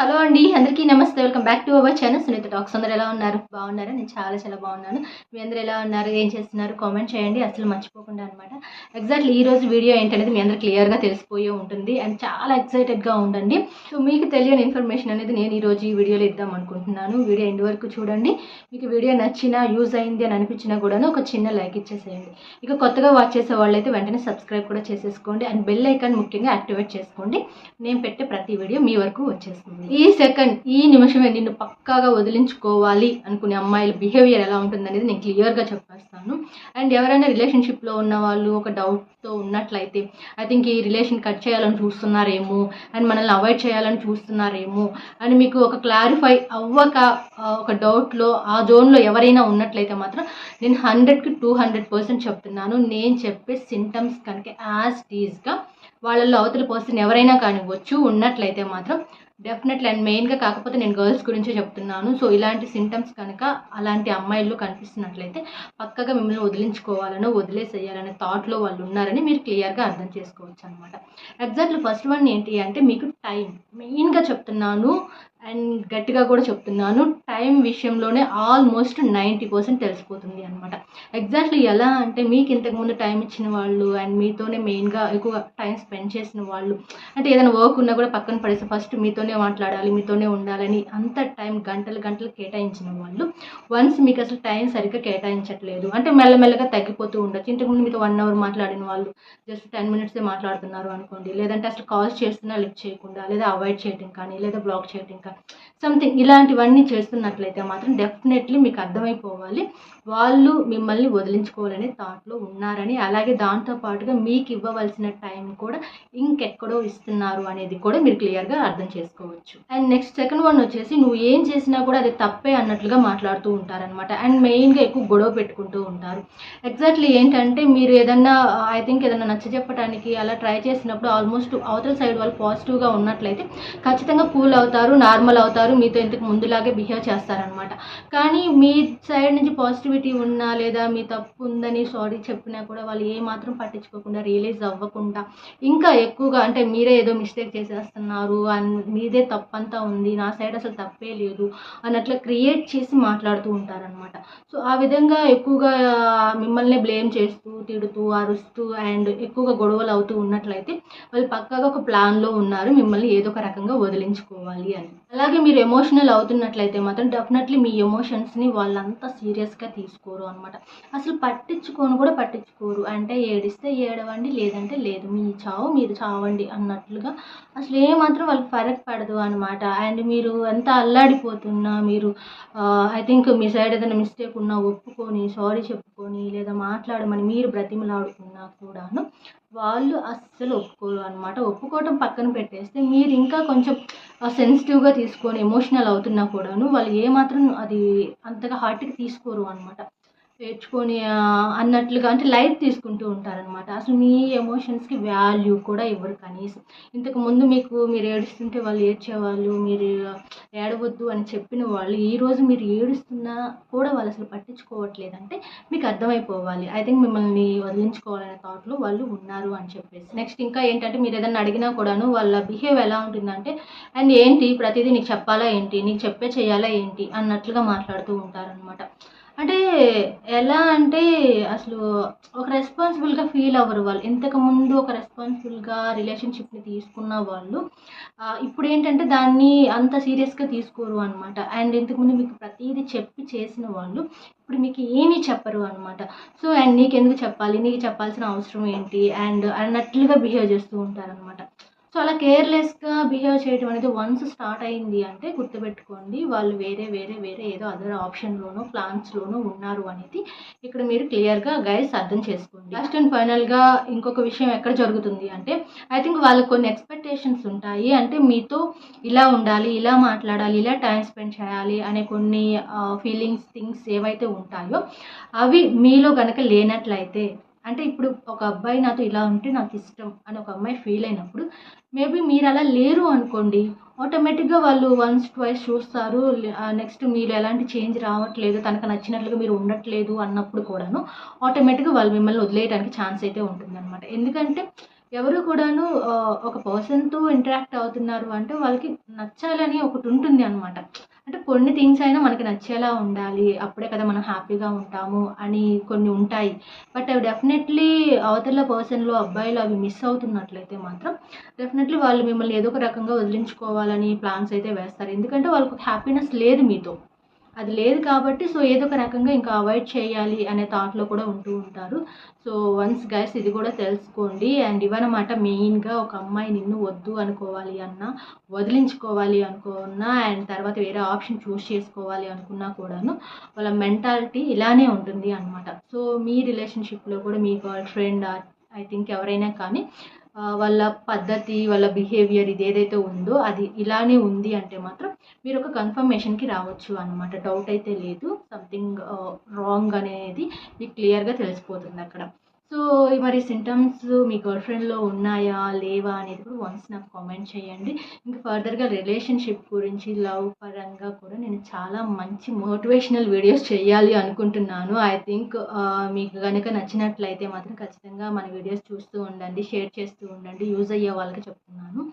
Hello అండి అందరికీ నమస్తే. Welcome back to our channel. Sunitha talks. అందరూ ఎలా ఉన్నారు? బాగున్నారా? నేను చాలా చాలా బాగున్నాను. మీ అందరూ ఎలా ఉన్నారు? ఏం చేస్తున్నారు? కామెంట్ చేయండి. అసలు మర్చిపోకుండా అనమాట ఎగ్జాక్ట్లీ ఈ రోజు వీడియో ఏంటనేది మీ అందరు క్లియర్గా తెలిసిపోయే ఉంటుంది. అండ్ చాలా ఎక్సైటెడ్గా ఉండండి. సో మీకు తెలియని ఇన్ఫర్మేషన్ అనేది నేను ఈ రోజు ఈ వీడియోలో ఇద్దాం అనుకుంటున్నాను. వీడియో ఎండ్ వరకు చూడండి. మీకు వీడియో నచ్చినా యూజ్ అయింది అని అనిపించినా కూడాను ఒక చిన్న లైక్ ఇచ్చేసేయండి. ఇక కొత్తగా వాచ్ చేసే వాళ్ళైతే వెంటనే సబ్స్క్రైబ్ కూడా చేసేసుకోండి. అండ్ బెల్ ఐకాన్ ముఖ్యంగా యాక్టివేట్ చేసుకోండి. నేను పెట్టే ప్రతి వీడియో మీ వరకు వచ్చేస్తుంది. ఈ సెకండ్ ఈ నిమిషమే నిన్ను పక్కాగా వదిలించుకోవాలి అనుకునే అమ్మాయిల బిహేవియర్ ఎలా ఉంటుంది అనేది నేను క్లియర్గా చెప్పేస్తాను. అండ్ ఎవరైనా రిలేషన్షిప్లో ఉన్న వాళ్ళు ఒక డౌట్తో ఉన్నట్లయితే ఐ థింక్ ఈ రిలేషన్ కట్ చేయాలని చూస్తున్నారేమో అండ్ మనల్ని అవాయిడ్ చేయాలని చూస్తున్నారేమో అని మీకు ఒక క్లారిఫై అవ్వక ఒక డౌట్లో ఆ జోన్లో ఎవరైనా ఉన్నట్లయితే మాత్రం నేను హండ్రెడ్కి టూ హండ్రెడ్ పర్సెంట్ చెప్తున్నాను. నేను చెప్పే సింటమ్స్ కనుక యాజ్ టీజ్గా వాళ్ళల్లో అవతల పర్సన్ ఎవరైనా కానివ్వచ్చు ఉన్నట్లయితే మాత్రం డెఫినెట్లీ అండ్ మెయిన్గా కాకపోతే నేను గర్ల్స్ గురించే చెప్తున్నాను. సో ఇలాంటి సింటమ్స్ కనుక అలాంటి అమ్మాయిలు కనిపిస్తున్నట్లయితే పక్కగా మిమ్మల్ని వదిలించుకోవాలనో వదిలేసేయాలనే థాట్లో వాళ్ళు ఉన్నారని మీరు క్లియర్గా అర్థం చేసుకోవచ్చు అనమాట ఎగ్జాక్ట్లీ ఫస్ట్ వన్ ఏంటి అంటే మీకు టైం మెయిన్గా చెప్తున్నాను అండ్ గట్టిగా కూడా చెప్తున్నాను టైం విషయంలోనే ఆల్మోస్ట్ నైంటీ పర్సెంట్ తెలిసిపోతుంది అనమాట ఎగ్జాక్ట్లీ ఎలా అంటే మీకు ఇంతకుముందు టైం ఇచ్చిన వాళ్ళు అండ్ మీతోనే మెయిన్గా ఎక్కువ టైం స్పెండ్ చేసిన వాళ్ళు అంటే ఏదైనా వర్క్ ఉన్నా కూడా పక్కన పడేసి ఫస్ట్ మీతోనే మాట్లాడాలి మీతోనే ఉండాలని అంత టైం గంటలు గంటలు కేటాయించిన వాళ్ళు వన్స్ మీకు అసలు టైం సరిగ్గా కేటాయించట్లేదు అంటే మెల్లమెల్లగా తగ్గిపోతూ ఉండొచ్చు. ఇంతకుముందు మీతో వన్ అవర్ మాట్లాడిన వాళ్ళు జస్ట్ టెన్ మినిట్సే మాట్లాడుతున్నారు అనుకోండి లేదంటే అసలు కాల్స్ చేస్తున్నా లిఫ్ట్ చేయకుండా లేదా అవాయిడ్ చేయడం కానీ లేదా బ్లాక్ చేయడం కానీ సంథింగ్ ఇలాంటివన్నీ చేస్తున్నట్లయితే మాత్రం డెఫినెట్లీ మీకు అర్థమైపోవాలి. వాళ్ళు మిమ్మల్ని వదిలించుకోవాలనే థాట్లో ఉన్నారని అలాగే దాంతో పాటుగా మీకు ఇవ్వవలసిన టైం కూడా ఇంకెక్కడో ఇస్తున్నారు అనేది కూడా మీరు క్లియర్గా అర్థం చేసుకోవచ్చు. అండ్ నెక్స్ట్ సెకండ్ వన్ వచ్చేసి నువ్వు ఏం చేసినా కూడా అది తప్పే అన్నట్లుగా మాట్లాడుతూ ఉంటారనమాట అండ్ మెయిన్గా ఎక్కువ గొడవ పెట్టుకుంటూ ఉంటారు. ఎగ్జాక్ట్లీ ఏంటంటే మీరు ఏదన్నా ఐ థింక్ ఏదన్నా నచ్చ చెప్పడానికి అలా ట్రై చేసినప్పుడు ఆల్మోస్ట్ అవతల సైడ్ వాళ్ళు పాజిటివ్గా ఉన్నట్లయితే ఖచ్చితంగా కూల్ అవుతారు. నార్మల్ అవుతారు మీతో ఇంతకు ముందులాగే బిహేవ్ చేస్తారనమాట కానీ మీ సైడ్ నుంచి పాజిటివిటీ ఉన్నా లేదా మీ తప్పు ఉందని సారీ చెప్పినా కూడా వాళ్ళు ఏమాత్రం పట్టించుకోకుండా రియలైజ్ అవ్వకుండా ఇంకా ఎక్కువగా అంటే మీరే ఏదో మిస్టేక్ చేసేస్తున్నారు అండ్ మీదే తప్పంతా ఉంది నా సైడ్ అసలు తప్పే లేదు అన్నట్లు క్రియేట్ చేసి మాట్లాడుతూ ఉంటారనమాట సో ఆ విధంగా ఎక్కువగా మిమ్మల్ని బ్లేమ్ చేస్తూ తిడుతూ అరుస్తూ అండ్ ఎక్కువగా గొడవలు అవుతూ ఉన్నట్లయితే వాళ్ళు పక్కాగా ఒక ప్లాన్లో ఉన్నారు. మిమ్మల్ని ఏదో ఒక రకంగా వదిలించుకోవాలి అని. అలాగే మీరు ఎమోషనల్ అవుతున్నట్లయితే మాత్రం డెఫినెట్లీ మీ ఎమోషన్స్ని వాళ్ళంతా సీరియస్గా తీసుకోరు అనమాట అసలు పట్టించుకొని కూడా పట్టించుకోరు. అంటే ఏడిస్తే ఏడవండి లేదంటే లేదు. మీ చావు మీరు చావండి అన్నట్లుగా అసలు ఏమాత్రం వాళ్ళకి ఫరక్ పడదు అనమాట అండ్ మీరు ఎంత అల్లాడిపోతున్నా మీరు ఐ థింక్ మీ సైడ్ ఏదైనా మిస్టేక్ ఉన్నా ఒప్పుకొని సారీ చెప్పుకొని లేదా మాట్లాడమని మీరు బ్రతిమలాడుకున్నా కూడాను వాళ్ళు అస్సలు ఒప్పుకోరు అనమాట ఒప్పుకోవటం పక్కన పెట్టేస్తే మీరు ఇంకా కొంచెం సెన్సిటివ్గా తీసుకొని ఎమోషనల్ అవుతున్నా కూడాను వాళ్ళు ఏమాత్రం అది అంతగా హార్ట్కి తీసుకోరు అనమాట నేర్చుకొని అన్నట్లుగా అంటే లైట్ తీసుకుంటూ ఉంటారనమాట అసలు మీ ఎమోషన్స్కి వాల్యూ కూడా ఇవ్వరు కనీసం. ఇంతకు ముందు మీకు మీరు ఏడుస్తుంటే వాళ్ళు ఏడ్చేవాళ్ళు మీరు ఏడవద్దు అని చెప్పిన వాళ్ళు ఈరోజు మీరు ఏడుస్తున్నా కూడా వాళ్ళు అసలు పట్టించుకోవట్లేదు. అంటే మీకు అర్థమైపోవాలి. ఐ థింక్ మిమ్మల్ని వదిలించుకోవాలనే థాట్లో వాళ్ళు ఉన్నారు అని చెప్పేసి. నెక్స్ట్ ఇంకా ఏంటంటే మీరు ఏదైనా అడిగినా కూడాను వాళ్ళ బిహేవ్ ఎలా ఉంటుందంటే అండ్ ఏంటి? ప్రతిదీ నీకు చెప్పాలా ఏంటి? నీకు చెప్పే చేయాలా ఏంటి? అన్నట్లుగా మాట్లాడుతూ ఉంటారనమాట అంటే ఎలా అంటే అసలు ఒక రెస్పాన్సిబుల్గా ఫీల్ అవ్వరు వాళ్ళు. ఇంతకు ముందు ఒక రెస్పాన్సిబుల్గా రిలేషన్షిప్ని తీసుకున్న వాళ్ళు ఇప్పుడు ఏంటంటే దాన్ని అంత సీరియస్గా తీసుకోరు అనమాట అండ్ ఇంతకుముందు మీకు ప్రతిదీ చెప్పి చేసిన వాళ్ళు ఇప్పుడు మీకు ఏమీ చెప్పరు అనమాట సో అండ్ నీకెందుకు చెప్పాలి? నీకు చెప్పాల్సిన అవసరం ఏంటి? అండ్ అన్నట్లుగా బిహేవ్ చేస్తూ ఉంటారనమాట సో అలా కేర్లెస్గా బిహేవ్ చేయడం అనేది వన్స్ స్టార్ట్ అయింది అంటే గుర్తుపెట్టుకోండి వాళ్ళు వేరే వేరే వేరే ఏదో అదర్ ఆప్షన్లోనో ప్లాన్స్లోనో ఉన్నారు అనేది ఇక్కడ మీరు క్లియర్గా గైడ్స్ అర్థం చేసుకోండి. లాస్ట్ అండ్ ఫైనల్గా ఇంకొక విషయం ఎక్కడ జరుగుతుంది అంటే ఐ థింక్ వాళ్ళకి కొన్ని ఎక్స్పెక్టేషన్స్ ఉంటాయి. అంటే మీతో ఇలా ఉండాలి ఇలా మాట్లాడాలి ఇలా టైం స్పెండ్ చేయాలి అనే కొన్ని ఫీలింగ్స్ థింగ్స్ ఏవైతే ఉంటాయో అవి మీలో కనుక లేనట్లయితే అంటే ఇప్పుడు ఒక అబ్బాయి నాతో ఇలా ఉంటే నాకు ఇష్టం అని ఒక అమ్మాయి ఫీల్ అయినప్పుడు మేబీ మీరు అలా లేరు అనుకోండి ఆటోమేటిక్గా వాళ్ళు వన్స్ ట్వైస్ చూస్తారు నెక్స్ట్ మీరు ఎలాంటి చేంజ్ రావట్లేదు తనకు నచ్చినట్లుగా మీరు ఉండట్లేదు అన్నప్పుడు కూడాను ఆటోమేటిక్గా వాళ్ళు మిమ్మల్ని వదిలేయడానికి ఛాన్స్ అయితే ఉంటుందన్నమాట. ఎందుకంటే ఎవరు కూడాను ఒక పర్సన్తో ఇంటరాక్ట్ అవుతున్నారు అంటే వాళ్ళకి నచ్చాలని ఒకటి ఉంటుంది అనమాట అంటే కొన్ని థింగ్స్ అయినా మనకి నచ్చేలా ఉండాలి. అప్పుడే కదా మనం హ్యాపీగా ఉంటాము అని కొన్ని ఉంటాయి. బట్ అవి డెఫినెట్లీ అవతల పర్సన్లో అబ్బాయిలు అవి మిస్ అవుతున్నట్లయితే మాత్రం డెఫినెట్లీ వాళ్ళు మిమ్మల్ని ఏదో ఒక రకంగా వదిలించుకోవాలని ప్లాన్స్ అయితే వేస్తారు. ఎందుకంటే వాళ్ళకు హ్యాపీనెస్ లేదు మీతో. అది లేదు కాబట్టి సో ఏదో ఒక రకంగా ఇంకా అవాయిడ్ చేయాలి అనే థాట్లో కూడా ఉంటూ ఉంటారు. సో వన్స్ గైస్ ఇది కూడా తెలుసుకోండి. అండ్ ఇవన్నమాట మెయిన్గా ఒక అమ్మాయి నిన్ను వద్దు అనుకోవాలి అన్నా వదిలించుకోవాలి అనుకున్నా అండ్ తర్వాత వేరే ఆప్షన్ చూస్ చేసుకోవాలి అనుకున్నా కూడాను వాళ్ళ మెంటాలిటీ ఇలానే ఉంటుంది అనమాట సో మీ రిలేషన్షిప్లో కూడా మీ గర్ల్ ఫ్రెండ్ ఐ థింక్ ఎవరైనా కానీ వాళ్ళ పద్ధతి వాళ్ళ బిహేవియర్ ఇది ఏదైతే ఉందో అది ఇలానే ఉంది అంటే మాత్రం మీరు ఒక కన్ఫర్మేషన్కి రావచ్చు అనమాట డౌట్ అయితే లేదు. సంథింగ్ రాంగ్ అనేది మీకు క్లియర్గా తెలిసిపోతుంది అక్కడ. సో మరి సింటమ్స్ మీ గర్ల్ ఫ్రెండ్లో ఉన్నాయా లేవా అనేది కూడా వన్స్ నాకు కామెంట్ చేయండి. ఇంకా ఫర్దర్గా రిలేషన్షిప్ గురించి లవ్ పరంగా కూడా నేను చాలా మంచి మోటివేషనల్ వీడియోస్ చేయాలి అనుకుంటున్నాను. ఐ థింక్ మీకు కనుక నచ్చినట్లయితే మాత్రం ఖచ్చితంగా మన వీడియోస్ చూస్తూ ఉండండి షేర్ చేస్తూ ఉండండి యూజ్ అయ్యే వాళ్ళకి చెప్తున్నాను.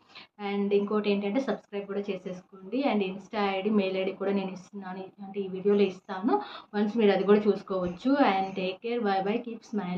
అండ్ ఇంకోటి ఏంటంటే సబ్స్క్రైబ్ కూడా చేసేసుకోండి. And Insta ID mail ID కూడా నేను ఇస్తున్నాను. అంటే ఈ వీడియోలో ఇస్తాను. వన్స్ మీరు అది కూడా చూసుకోవచ్చు. And take care bye bye keep smile